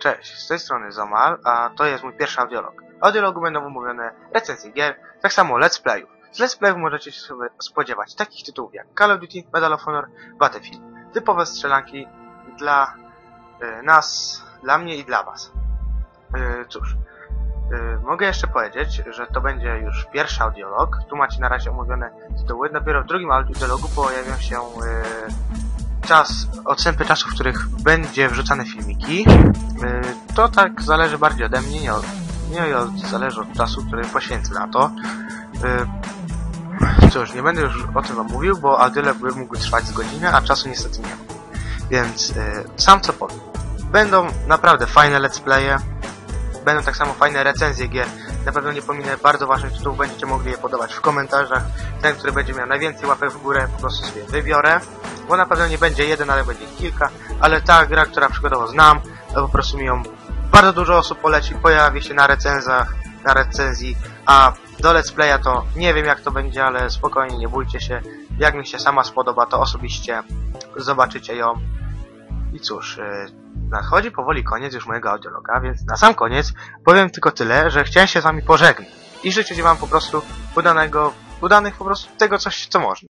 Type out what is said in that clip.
Cześć, z tej strony Zomal, a to jest mój pierwszy audiolog. W audiologu będą omówione recenzje gier, tak samo let's playów. Z let's playów możecie się sobie spodziewać takich tytułów jak Call of Duty, Medal of Honor, Battlefield. Typowe strzelanki dla y, nas, dla mnie i dla was. Y, cóż, y, mogę jeszcze powiedzieć, że to będzie już pierwszy audiolog. Tu macie na razie omówione tytuły. Dopiero w drugim audiologu pojawią się czas, odstępy czasów, w których będzie wrzucane filmiki. Y, To tak zależy bardziej ode mnie, nie, od, nie od, zależy od czasu, który poświęcę na to. Y, Cóż, nie będę już o tym wam mówił, bo audiolog by mógł trwać z godzinę, a czasu niestety nie ma. Więc y, sam co powiem. Będą naprawdę fajne let's playe, będą tak samo fajne recenzje gier. Na pewno nie pominę bardzo ważnych tytułów, będziecie mogli je podawać w komentarzach. Ten, który będzie miał najwięcej łapek w górę, po prostu sobie wybiorę. Bo na pewno nie będzie jeden, ale będzie kilka. Ale ta gra, która przykładowo znam, po prostu mi ją bardzo dużo osób poleci, pojawi się na recenzach, na recenzji, a do let's playa to nie wiem jak to będzie, ale spokojnie, nie bójcie się. Jak mi się sama spodoba, to osobiście zobaczycie ją. I cóż, yy, nadchodzi powoli koniec już mojego audiologa, więc na sam koniec powiem tylko tyle, że chciałem się z wami pożegnać i życzę wam po prostu udanego, udanych po prostu tego coś, co można.